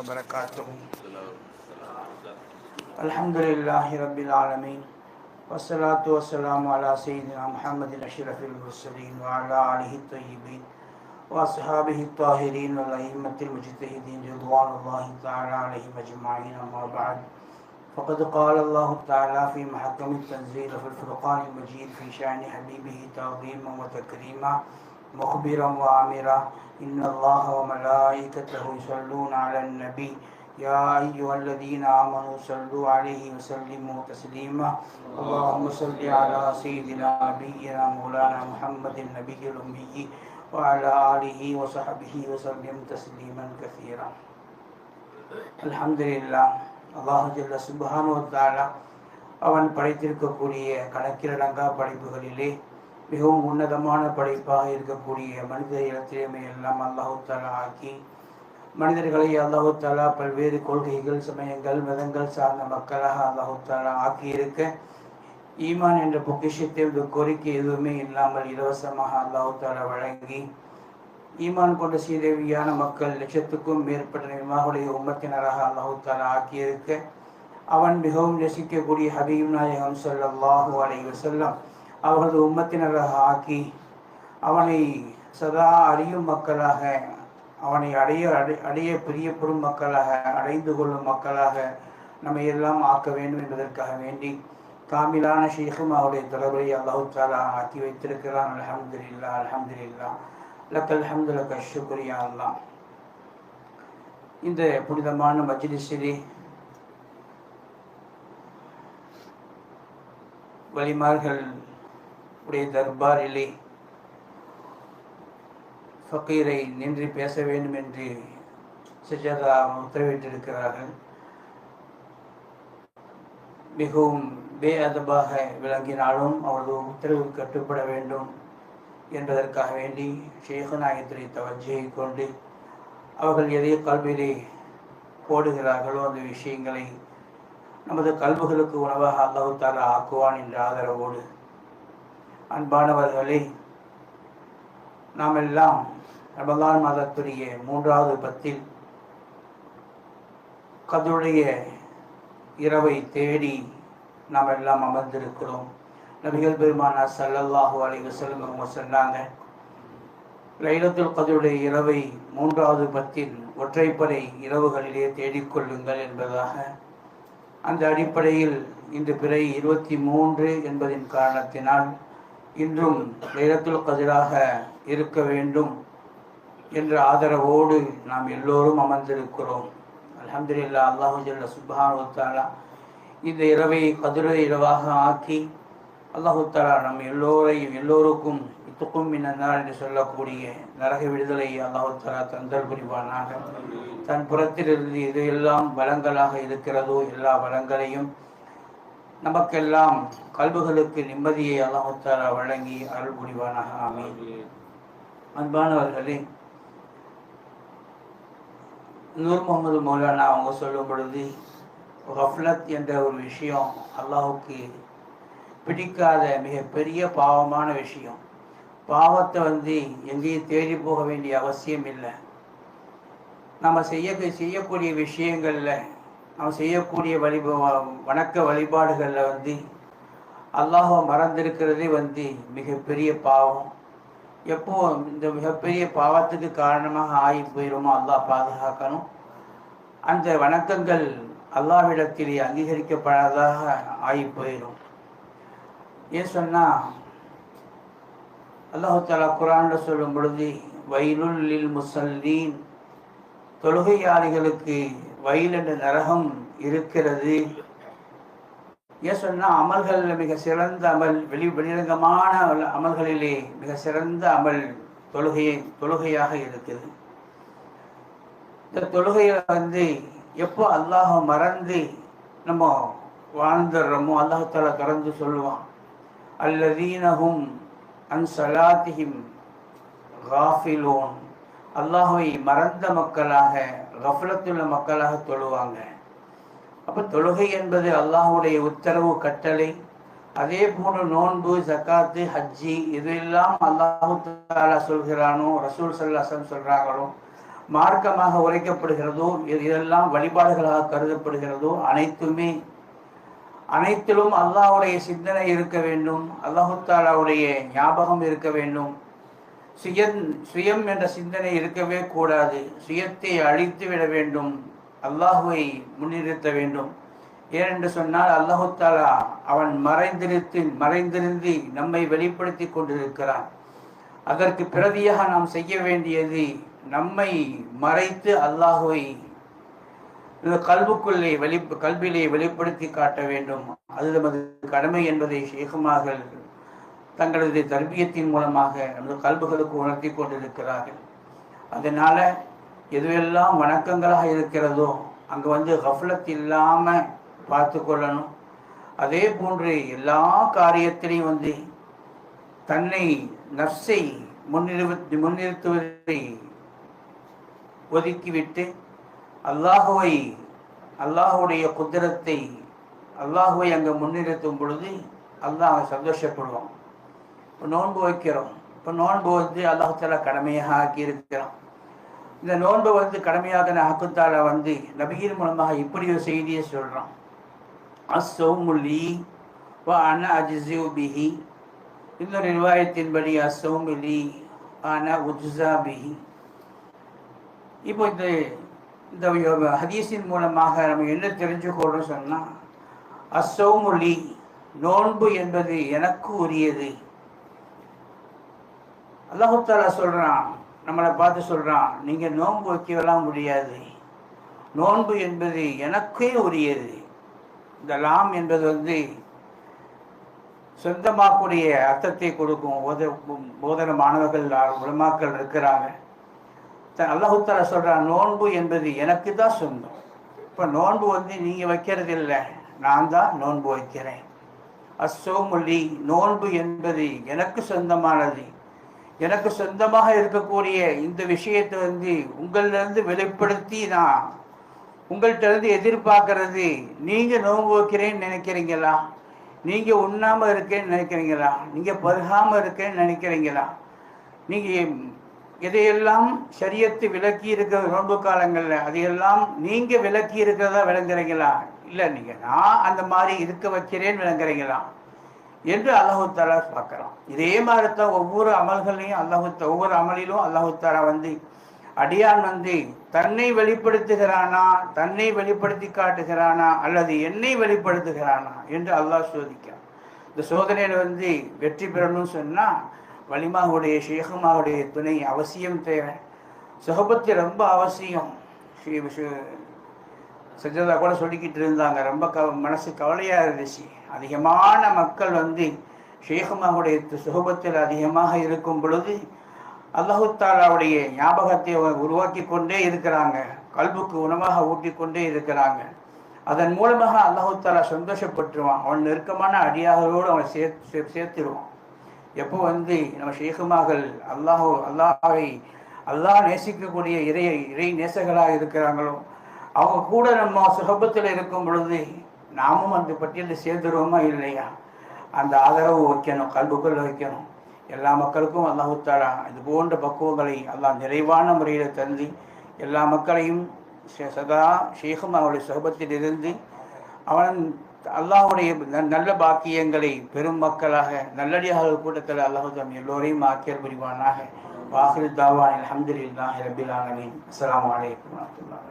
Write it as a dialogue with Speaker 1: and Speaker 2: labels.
Speaker 1: وبركاته. الحمد لله رب العالمين والصلاة والسلام على سيدنا محمد أشرف المرسلين وعلى آله الطيبين وأصحابه الطاهرين والأئمة المجتهدين رضوان الله تعالى عليهم أجمعين أما بعد. فقد قال الله تعالى في محكم التنزيل في الفرقان المجيد في شأن حبيبه تعظيما وتكريما مخبرا وآمرا إن الله وملائكته يصلون على النبي يا أيها الذين آمنوا صلوا عليه وسلموا تسليما اللهم صل على سيدنا نبينا مولانا محمد النبي الأمي وعلى آله وصحبه وسلم تسليما كثيرا الحمد لله அல்லாஹு ஜல்ல சுபஹானு தாலா அவன் படைத்திருக்கக்கூடிய கணக்கிலடங்கா படைப்புகளிலே மிகவும் உன்னதமான படைப்பாக இருக்கக்கூடிய மனித இனத்திலேயுமே எல்லாம் அல்லாஹாலா ஆக்கி மனிதர்களை அல்லாவுதாலா பல்வேறு கொள்கைகள் சமயங்கள் மதங்கள் சார்ந்த மக்களாக அல்லாஹு ஆக்கியிருக்க. ஈமான் என்ற பொக்கிஷத்தை இந்த கோரிக்கை எதுவுமே இல்லாமல் இலவசமாக அல்லாஹாலா வழங்கி ஈமான் கொண்ட சீதேவியான மக்கள் லட்சத்துக்கும் மேற்பட்ட நிர்வாகுடைய உம்மத்தினராக அல்லாஹாலா ஆக்கியிருக்க. அவன் மிகவும் ரசிக்கக்கூடிய ஹபீப் நாயகம் சொல்லாஹு அலைஹி செல்லம் அவரது உம்மத்தினராக ஆக்கி அவனை சதா அறியும் மக்களாக அவனை அடைய அடை அடைய பிரியப்படும் மக்களாக அடைந்து கொள்ளும் மக்களாக நம்மை எல்லாம் ஆக்க வேண்டும் என்பதற்காக வேண்டி காமிலான ஷேഖും அவருடைய தொடர்பை அல்லாஹு தாலா ஆக்கி வைத்திருக்கிறான். அல்ஹம்துலில்லாஹ் அல்ஹம்துலில்லாஹ். லக்கல் ஹம்து லக்க ஷுக்ரியா அல்லாஹ். இந்த புனிதமான மஜ்லிஸிலே வலிமார்கள் உடைய தர்பாரிலே ஃபக்கீரை நின்று பேச வேண்டும் என்று சஜதா உத்தரவிட்டிருக்கிறார்கள். மிகவும் பே அதபாக விளங்கினாலும் அவரது உத்தரவு கட்டுப்பட வேண்டும் என்பதற்காக வேண்டி ஷேகுநாயகத்திரை தவஜியை கொண்டு அவர்கள் எதை கல்வியிலே போடுகிறார்களோ அந்த விஷயங்களை நமது கல்விகளுக்கு உணவாக அல்லாஹு தாரா ஆக்குவான் என்ற ஆதரவோடு அன்பானவர்களே நாம் எல்லாம் ரமலான் மாதத்துடைய மூன்றாவது பத்தில் கதுடைய இரவை தேடி நாம் எல்லாம் அமர்ந்திருக்கிறோம். நபிகள் பெருமானா சல்லல்லாஹு அலைஹி வஸல்லம் அவங்க சொன்னாங்க லைலத்துல் கதுடைய இரவை மூன்றாவது பத்தில் ஒற்றைப்படை இரவுகளிலே தேடிக்கொள்ளுங்கள் என்பதாக. அந்த அடிப்படையில் இன்று பிறை இருபத்தி மூன்று என்பதின் காரணத்தினால் இன்றும் லைலத்துல் கதிராக இருக்க வேண்டும் என்ற ஆதரவோடு நாம் எல்லோரும் அமர்ந்திருக்கிறோம். அலமதுல்லா அல்லாஹு ஜல்ல தாலா இந்த இரவை கதிர இரவாக ஆக்கி அல்லாஹு தாலா நம் எல்லோரையும் எல்லோருக்கும் துக்கும் மின்னார் என்று சொல்லக்கூடிய நரக விடுதலை அல்லாஹு தாலா தந்தல் புரிவானாக. தன் புறத்திலிருந்து எது எல்லாம் வளங்களாக இருக்கிறதோ எல்லா வளங்களையும் நமக்கெல்லாம் கல்புகளுக்கு நிம்மதியை அல்லாஹு வழங்கி அருள் புரிவானாக. ஆமீன். அன்பானவர்களே நூர் முகமது மௌலானா அவங்க சொல்லும் பொழுது ஹஃப்லத் என்ற ஒரு விஷயம் அல்லாஹுக்கு பிடிக்காத மிகப்பெரிய பாவமான விஷயம். பாவத்தை வந்து எங்கேயும் தேடி போக வேண்டிய அவசியம் இல்லை. நம்ம செய்ய செய்யக்கூடிய விஷயங்களில் நம்ம செய்யக்கூடிய வழிப வணக்க வழிபாடுகளில் வந்து அல்லாஹை மறந்திருக்கிறதே வந்து மிகப்பெரிய பாவம். எப்போ இந்த மிகப்பெரிய பாவத்துக்கு காரணமாக ஆகி போயிடுமோ அல்லாஹ் பாதுகாக்கணும். அந்த வணக்கங்கள் அல்லாவிடத்திலே அங்கீகரிக்கப்படாததாக ஆகி போயிடும் ஏன் சொன்னால் அல்லாஹு தாலா குரான்ல சொல்லும் பொழுது வயலுள்ளில் முசல்லீன். தொழுகையாளிகளுக்கு வயல் என்ற நரகம் இருக்கிறது. ஏன் சொன்னால் அமல்களில் மிக சிறந்த அமல் வெளி வெளிரங்கமான அமல்களிலே மிக சிறந்த அமல் தொழுகையை தொழுகையாக இருக்குது. இந்த தொழுகையில் வந்து எப்போ அல்லாஹ மறந்து நம்ம வாழ்ந்துடுறோமோ அல்லாஹால திறந்து சொல்லுவான் அல்லதீனகும் அன் சலாத்திஹிம் காஃபிலோன். அல்லாஹை மறந்த மக்களாக கஃலத்துள்ள மக்களாக தொழுவாங்க. அப்போ தொழுகை என்பது அல்லாஹுடைய உத்தரவு கட்டளை. அதே போன்று நோன்பு ஜக்காத்து ஹஜ்ஜி இதெல்லாம் அல்லாஹு தாலா சொல்கிறானோ ரசூல் சல்லாசம் சொல்கிறாங்களோ மார்க்கமாக உரைக்கப்படுகிறதோ இது இதெல்லாம் வழிபாடுகளாக கருதப்படுகிறதோ அனைத்துமே அனைத்திலும் அல்லாஹுடைய சிந்தனை இருக்க வேண்டும் அல்லாஹு தாலாவுடைய ஞாபகம் இருக்க வேண்டும். சுயன் சுயம் என்ற சிந்தனை இருக்கவே கூடாது. சுயத்தை அழித்து விட வேண்டும். அல்லாஹுவை முன்னிறுத்த வேண்டும். ஏனென்று சொன்னால் அல்லாஹு தாலா அவன் மறைந்திருத்து மறைந்திருந்து நம்மை வெளிப்படுத்தி கொண்டிருக்கிறான். அதற்கு பிரதியாக நாம் செய்ய வேண்டியது நம்மை மறைத்து அல்லாஹுவை இந்த கல்வுக்குள்ளே வெளி கல்வியிலே வெளிப்படுத்தி காட்ட வேண்டும். அது நமது கடமை என்பதை ஷேகுமார்கள் தங்களது தர்பியத்தின் மூலமாக நமது கல்புகளுக்கு உணர்த்தி கொண்டிருக்கிறார்கள். அதனால எதுவெல்லாம் வணக்கங்களாக இருக்கிறதோ அங்கே வந்து கஃப்லத் இல்லாமல் பார்த்து கொள்ளணும். அதே போன்று எல்லா காரியத்திலையும் வந்து தன்னை நர்ஸை முன்னிறுத்தி முன்னிறுத்துவதை ஒதுக்கிவிட்டு அல்லாஹுவை அல்லாஹுடைய குதிரத்தை அல்லாஹுவை அங்கே முன்னிறுத்தும் பொழுது அல்லாஹ் சந்தோஷப்படுவான். நோன்பு வைக்கிறோம். இப்போ நோன்பு வந்து அல்லாஹால கடமையாக ஆக்கி இருக்கிறோம் இந்த நோன்பு வந்து கடமையாக ஹக்குத்தால வந்து நபியின் மூலமாக இப்படி ஒரு செய்தியை சொல்கிறான் அசௌமுலி வ அன அஜிசு பிஹி. இன்னொரு நிர்வாகத்தின்படி அசௌமிலி அன உஜ்ஸா பிஹி. இப்போ இந்த இந்த ஹதீஸின் மூலமாக நம்ம என்ன தெரிஞ்சுக்கொள்றோம் சொன்னால் அசௌமுலி நோன்பு என்பது எனக்கு உரியது. அல்லாஹாலா சொல்கிறான் நம்மளை பார்த்து சொல்கிறான் நீங்கள் நோன்பு வைக்கலாம் முடியாது. நோன்பு என்பது எனக்கே உரியது. இந்த லாம் என்பது வந்து சொந்தமாக்கூடிய அர்த்தத்தை கொடுக்கும். போத போதன மாணவர்கள் உலமாக்கள் இருக்கிறாங்க. அல்லாஹுத்தாலா சொல்கிறான் நோன்பு என்பது எனக்கு தான் சொந்தம். இப்போ நோன்பு வந்து நீங்கள் வைக்கிறது இல்லை நான் தான் நோன்பு வைக்கிறேன். அசோமொழி நோன்பு என்பது எனக்கு சொந்தமானது. எனக்கு சொந்தமாக இருக்கக்கூடிய இந்த விஷயத்தை வந்து உங்களிலிருந்து வெளிப்படுத்தி நான் உங்கள்கிட்ட இருந்து எதிர்பார்க்கறது நீங்கள் நோன்பு வைக்கிறேன்னு நினைக்கிறீங்களா? நீங்கள் உண்ணாமல் இருக்கேன்னு நினைக்கிறீங்களா? நீங்கள் பருகாமல் இருக்கேன்னு நினைக்கிறீங்களா? நீங்கள் எதையெல்லாம் சரியத்து விலக்கி இருக்கிற நோன்பு காலங்களில் அதையெல்லாம் நீங்கள் விலக்கி இருக்கிறதா விளங்குறீங்களா? இல்லை நீங்கள் நான் அந்த மாதிரி இருக்க வைக்கிறேன்னு விளங்குறீங்களா? என்று அல்லாஹு பார்க்கலாம் இதே மாதிரி தான் ஒவ்வொரு அமல்களையும் அல்லாஹு ஒவ்வொரு அமலிலும் அல்லாஹு வந்து அடியான் வந்து தன்னை வெளிப்படுத்துகிறானா தன்னை வெளிப்படுத்தி காட்டுகிறானா அல்லது என்னை வெளிப்படுத்துகிறானா என்று அல்லாஹ் சோதிக்கிறான். இந்த சோதனையில் வந்து வெற்றி பெறணும்னு சொன்னால் வலிமாவுடைய ஷேகுமாவுடைய துணை அவசியம் தேவை. சுகபத்து ரொம்ப அவசியம். செஞ்சதாக கூட சொல்லிக்கிட்டு இருந்தாங்க ரொம்ப க மனசு கவலையாக இருந்துச்சு. அதிகமான மக்கள் வந்து ஷேகுமாவுடைய சுகபத்தில் அதிகமாக இருக்கும் பொழுது அல்லாஹுத்தாலாவுடைய ஞாபகத்தை உருவாக்கி கொண்டே இருக்கிறாங்க. கல்புக்கு உணவாக ஊட்டி கொண்டே இருக்கிறாங்க. அதன் மூலமாக அல்லாஹுத்தாலா சந்தோஷப்பட்டுருவான். அவன் நெருக்கமான அடியார்களோடு அவன் சேர்த்து சேர்த்துருவான். எப்போ வந்து நம்ம ஷேகுமார்கள் அல்லாஹோ அல்லாஹை அல்லாஹ் நேசிக்கக்கூடிய இறை இறை நேசகராக இருக்கிறாங்களோ அவங்க கூட நம்ம சுகபத்தில் இருக்கும் பொழுது நாமும் அந்த பட்டியலில் சேர்ந்துருவோமா இல்லையா? அந்த ஆதரவு வைக்கணும் கல்புக்குள்ள வைக்கணும். எல்லா மக்களுக்கும் அல்லாஹுத்தாரா இது போன்ற பக்குவங்களை அல்லாஹ் நிறைவான முறையில் தந்து எல்லா மக்களையும் சதா ஷேகும் அவருடைய சுகபத்தில் இருந்து அவன் அல்லாஹுடைய நல்ல பாக்கியங்களை பெரும் மக்களாக நல்லடியாக கூட்டத்தில் அல்லாஹு எல்லோரையும் ஆக்கியர் புரிவானாக. வாஹிர் தாவான் அலமதுல்லாஹி ரபில் ஆலமின். அஸ்லாம் வலைக்கம் வரமத்துல்லாஹ்